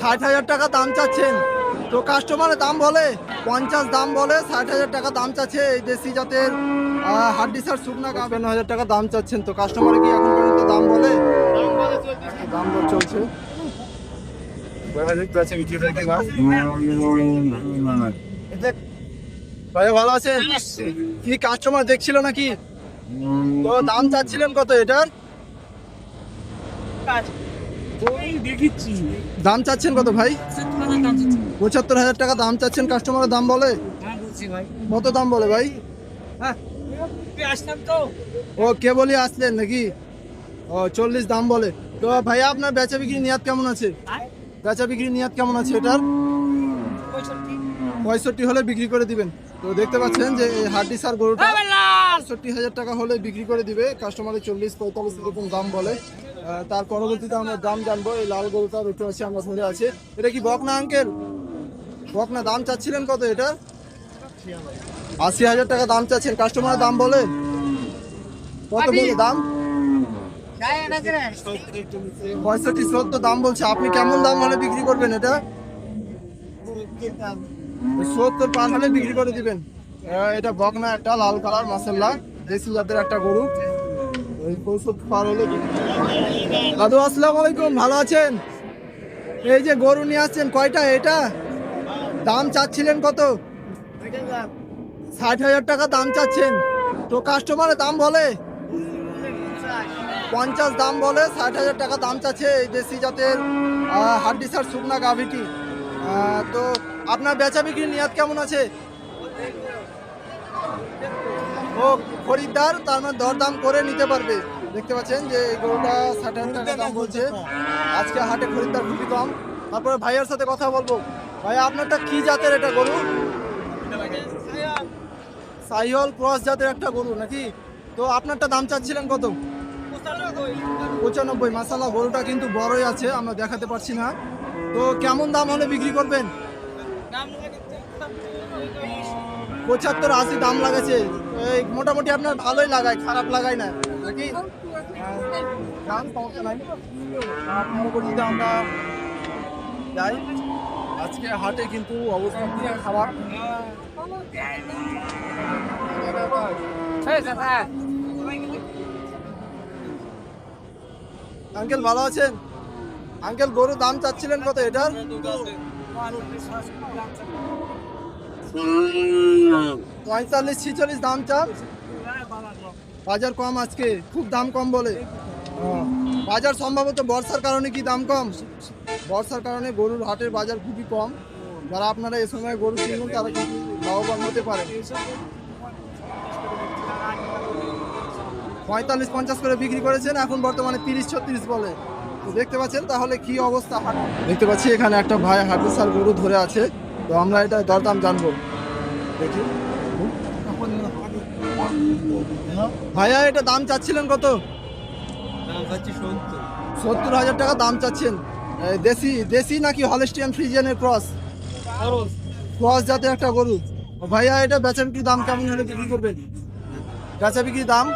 ষাট হাজার টাকা দাম চাচ্ছেন। তো কাস্টমারের দাম বলে, পঞ্চাশ দাম বলে ষাট হাজার টাকা দাম চাচ্ছে এই দেশি জাতের হাড্ডি সার শুকনা গাবেন হাজার টাকা দাম চাচ্ছেন। তো কাস্টমারে কি এখন পর্যন্ত দাম বলে? দাম চলছে। ভালো আছেন? কি কাস্টমার দেখছিল নাকি? দাম চাচ্ছিলেন কত এটার? দাম চাচ্ছেন কত ভাই? পঁচাত্তর হাজার টাকা দাম চাচ্ছেন? কাস্টমারের দাম বলে? কত দাম বলে ভাই? ও কে বলি আসলেন নাকি? ও চল্লিশ দাম বলে। তো ভাইয়া আপনার বেচা বিক্রি নিয়াত কেমন আছে? বেচা বিক্রি নিয়াত কেমন আছে এটার? পঁয়ষট্টি। হলে বিক্রি করে দিবেন। তো দেখতে পাচ্ছেন যে এই হাড্ডি সার গরুটা পঁয়ষট্টি হাজার টাকা হলে বিক্রি করে দিবে। কাস্টমারের চল্লিশ পঁয়তাল্লিশ এরকম দাম বলে। তার পরবর্তীতে আমরা দাম জানব। এই লাল গরুটা রুটে আছে আমরা ধরে আছে। এটা কি বকনা আঙ্কেল? বকনা দাম চাচ্ছিলেন কত এটা? আশি হাজার টাকা দাম চাচ্ছেন। কাস্টমারের দাম বলে? কত বলে দাম? পঁয়ষট্টি সত্তর দাম বলছে। আপনি কেমন দাম হলে বিক্রি করবেন এটা? সত্তর পার হলে বিক্রি করে দিবেন। এটা বকনা একটা লাল কালার মাসাল্লাহ। দেশি জাতের একটা গরু। দাদু আসসালামু আলাইকুম ভালো আছেন? এই যে গরু নিয়ে আসছেন কয়টা এটা? দাম চাচ্ছিলেন কত? ষাট হাজার টাকা দাম চাচ্ছেন। তো কাস্টমারের দাম বলে? পঞ্চাশ দাম বলে ষাট হাজার টাকা দাম চাচ্ছে এই দেশি জাতের আহ, হাড্ডি সার শুকনা গাভিটি। তো আপনার বেচা বিক্রি নিয়াত কেমন আছে? খরিদ্দার তার মানে দরদাম করে নিতে পারবে। দেখতে পাচ্ছেন যে এই গরুটা ষাট হাজার টাকা দাম বলছে। আজকে হাটে খরিদ্দার খুবই কম। তারপরে ভাইয়ের সাথে কথা বলব। ভাই আপনারটা কি জাতের এটা গরু? সাইহল ক্রস জাতের একটা গরু নাকি? তো আপনারটা দাম চাচ্ছিলেন কত? পঁচানব্বই। মাসালা গরুটা কিন্তু বড়ই আছে আমরা দেখাতে পারছি না। তো কেমন দাম হলে বিক্রি করবেন? পঁচাত্তর আশি দাম লাগাছে এই মোটামুটি আপনার ভালোই লাগায় খারাপ লাগায় না। নাকি? সমস্যা নাই। পরবর্তীতে আমরা যাই আজকে হাটে কিন্তু অবস্থা খুবই খারাপ। আঙ্কেল ভালো আছেন? আঙ্কেল গরু দাম চাচ্ছিলেন কত এটার? পঁয়তাল্লিশ, ছিচল্লিশ দাম চান? বাজার কম আজকে, খুব দাম কম বলে। বাজার সম্ভবত বর্ষার কারণে কি দাম কম? বর্ষার কারণে গরুর হাটের বাজার খুবই কম। যারা আপনারা এ সময় গরু কিনুন, তারা লাভবান হতে পারে। পঁয়তাল্লিশ, পঞ্চাশ করে বিক্রি করেছেন, এখন বর্তমানে তিরিশ, ছত্রিশ বলে। তো দেখতে পাচ্ছেন, তাহলে কি অবস্থা? হাট দেখতে পাচ্ছি, এখানে একটা ভাই হাটুসার গরু ধরে আছে। তো আমরা এটা দরদাম জানব। দেখি। ভাইয়া এটা দাম চাচ্ছিলেন কত? সত্তর। হাজার টাকা দাম চাচ্ছেন। দেশি দেশি নাকি হলেস্টিয়ান ফ্রিজিয়ানের ক্রস? ক্রস। জাতের একটা গরু। ভাইয়া এটা বেচা বিক্রির দাম কেমন হলে বিক্রি করবেন? বেচা বিক্রির দাম?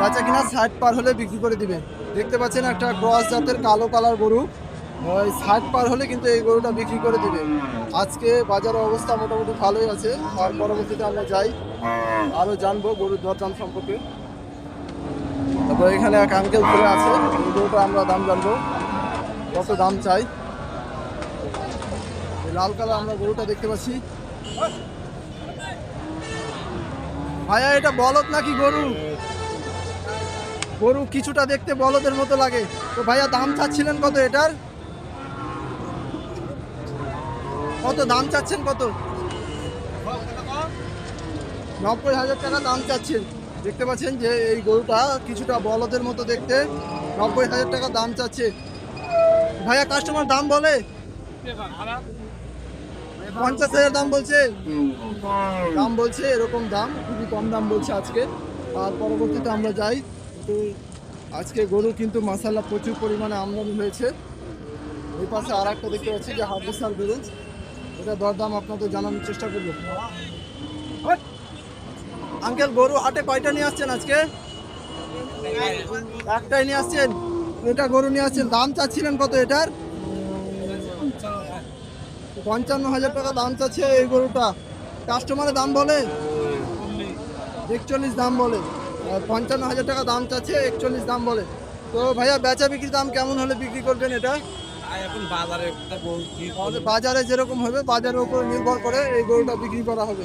বেচা কিনা ষাট পার হলে বিক্রি করে দিবেন। দেখতে পাচ্ছেন একটা ক্রস জাতের কালো কালার গরু। ওই ষাট পার হলে কিন্তু এই গরুটা বিক্রি করে দিবে। আজকে বাজারের অবস্থা মোটামুটি ভালোই আছে, আর পরবর্তীতে আমরা যাই আরও জানব গরুর দরদাম সম্পর্কে। তারপর এখানে এক আঙ্কেল ধরে আছে গরুটা আমরা দাম জানব, কত দাম চাই। লাল কালার আমরা গরুটা দেখতে পাচ্ছি। ভাইয়া, এটা বলদ নাকি গরু? গরু কিছুটা দেখতে বলদের মতো লাগে। তো ভাইয়া, দাম চাচ্ছিলেন কত এটার? কত দাম চাচ্ছেন কত? নব্বই হাজার টাকা দাম চাচ্ছেন। দেখতে পাচ্ছেন যে এই গরুটা কিছুটা বলদের মতো দেখতে। নব্বই হাজার টাকা দাম চাচ্ছে। ভাইয়া কাস্টমার দাম বলে? পঞ্চাশ হাজার দাম বলছে? দাম বলছে, এরকম দাম, খুবই কম দাম বলছে আজকে। আর পরবর্তীতে আমরা যাই। আজকে গরু কিন্তু মশালা প্রচুর পরিমাণে আমদানি হয়েছে। ওই পাশে আর একটা দেখতে পাচ্ছি যে হার্ভেস্টার গরু এটা দরদাম আপনাদের জানানোর চেষ্টা করব। আঙ্কেল গরু হাটে কয়টা নিয়ে আসছেন আজকে? একটাই নিয়ে আসছেন? এটা গরু নিয়ে আসছেন। দাম চাচ্ছিলেন কত এটার? পঞ্চান্ন হাজার টাকা দাম চাচ্ছে এই গরুটা। কাস্টমারের দাম বলে? একচল্লিশ দাম বলে। পঞ্চান্ন হাজার টাকা দাম চাচ্ছে একচল্লিশ দাম বলে। তো ভাইয়া বেচা বিক্রির দাম কেমন হলে বিক্রি করবেন এটা? বাজারে যেরকম হবে বাজারের উপর নির্ভর করে এই গরুটা বিক্রি করা হবে।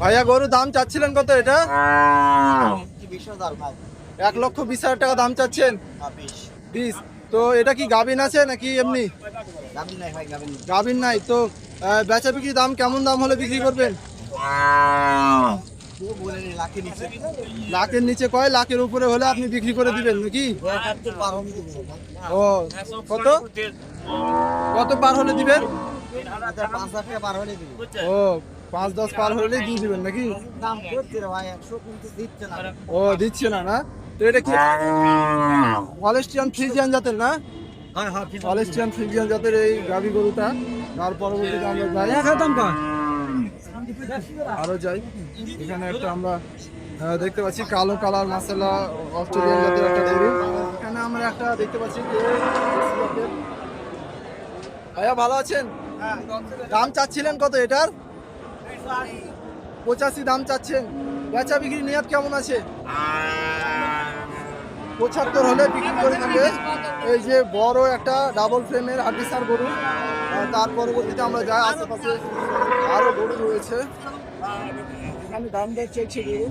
ভাইয়া গরু দাম চাচ্ছিলেন কত এটা? এক লক্ষ বিশ হাজার টাকা দাম চাচ্ছেন? বিশ। তো এটা কি গাভিন আছে নাকি এমনি? গাভিন নাই তো বেচা বিক্রি দাম কেমন দাম হলে বিক্রি করবেন? লাখের নিচে। কয়? লাখের উপরে হলে আপনি বিক্রি করে দিবেন নাকি? ও কত? কত পার হলে দিবেন। ও পাঁচ দশ পার হলেই দিয়ে দিবেন নাকি? ও দিচ্ছে না না? তো এটা কি হলেস্টিয়ান ফ্রিজিয়ান জাতের না? Holstein Friesian. জাতের এই গাভি গরুটা তার পরবর্তীতে আমরা যাই। আরও যাই। এখানে একটা আমরা দেখতে পাচ্ছি কালো কালার মাসালা অস্ট্রেলিয়ান জাতের একটা গরু। এখানে আমরা একটা দেখতে পাচ্ছি। ভাইয়া ভালো আছেন? দাম চাচ্ছিলেন কত এটার? পঁচাশি দাম চাচ্ছেন। বেচা বিক্রি নিয়াত কেমন আছে? পঁচাত্তর হলে বিক্রি করে দিবে এই যে বড় একটা ডাবল ফ্রেমের হাডিসার গরু তার পরবর্তীতে আমরা যাই আশেপাশে আরও গরু রয়েছে। এখানে দাম দর চলছে গরু।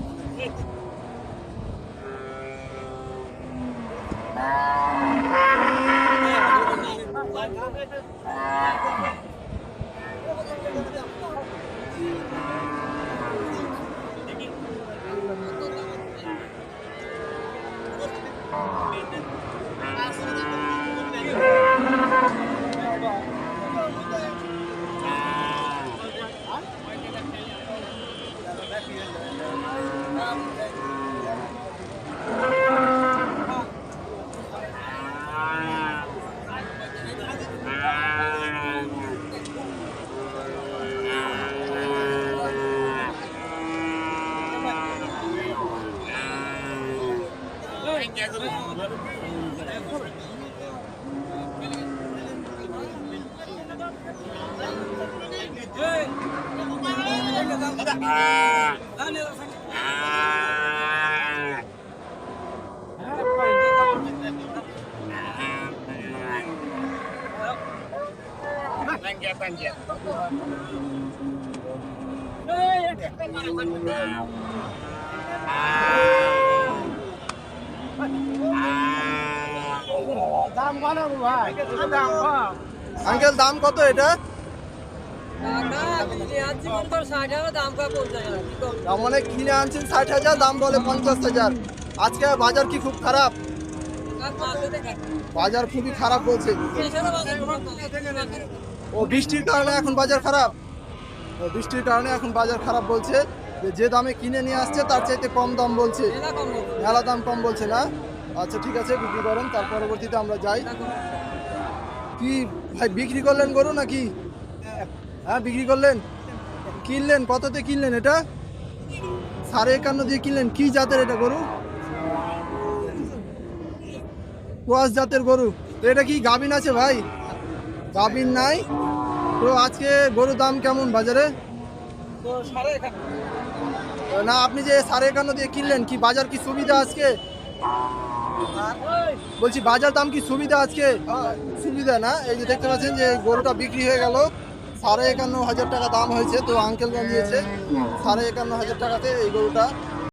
Ah! Ah! Panjat, panjat. Hey, uncle, দাম কত এটা? মানে কিনে আনছেন ষাট হাজার, দাম বলে পঞ্চাশ হাজার। আজকে বাজার কি খুব খারাপ? বাজার খুবই খারাপ বলছে। ও, বৃষ্টির কারণে এখন বাজার খারাপ? ও, বৃষ্টির কারণে এখন বাজার খারাপ বলছে। যে দামে কিনে নিয়ে আসছে, তার চাইতে কম দাম বলছে। মেলা দাম কম বলছে না? আচ্ছা ঠিক আছে, বিক্রি করেন, তার পরবর্তীতে আমরা যাই। কি, ভাই, বিক্রি করলেন গরু নাকি? হ্যাঁ বিক্রি করলেন? কিনলেন? কততে কিনলেন এটা? সাড়ে একান্ন দিয়ে কিনলেন। কি জাতের এটা গরু? কোয়াস জাতের গরু। এটা কি গাবিন আছে ভাই? গাবিন নাই। তো আজকে গরুর দাম কেমন বাজারে? না, আপনি যে সাড়ে একান্ন দিয়ে কিনলেন, কি বাজার কি সুবিধা আজকে? বলছি, বাজার দাম কি সুবিধা আজকে? সুবিধা না? এই যে দেখতে পাচ্ছেন যে গরুটা বিক্রি হয়ে গেল। সাড়ে একান্ন হাজার টাকা দাম হয়েছে, তো আঙ্কেল জানিয়েছে সাড়ে একান্ন হাজার টাকাতে এই গরুটা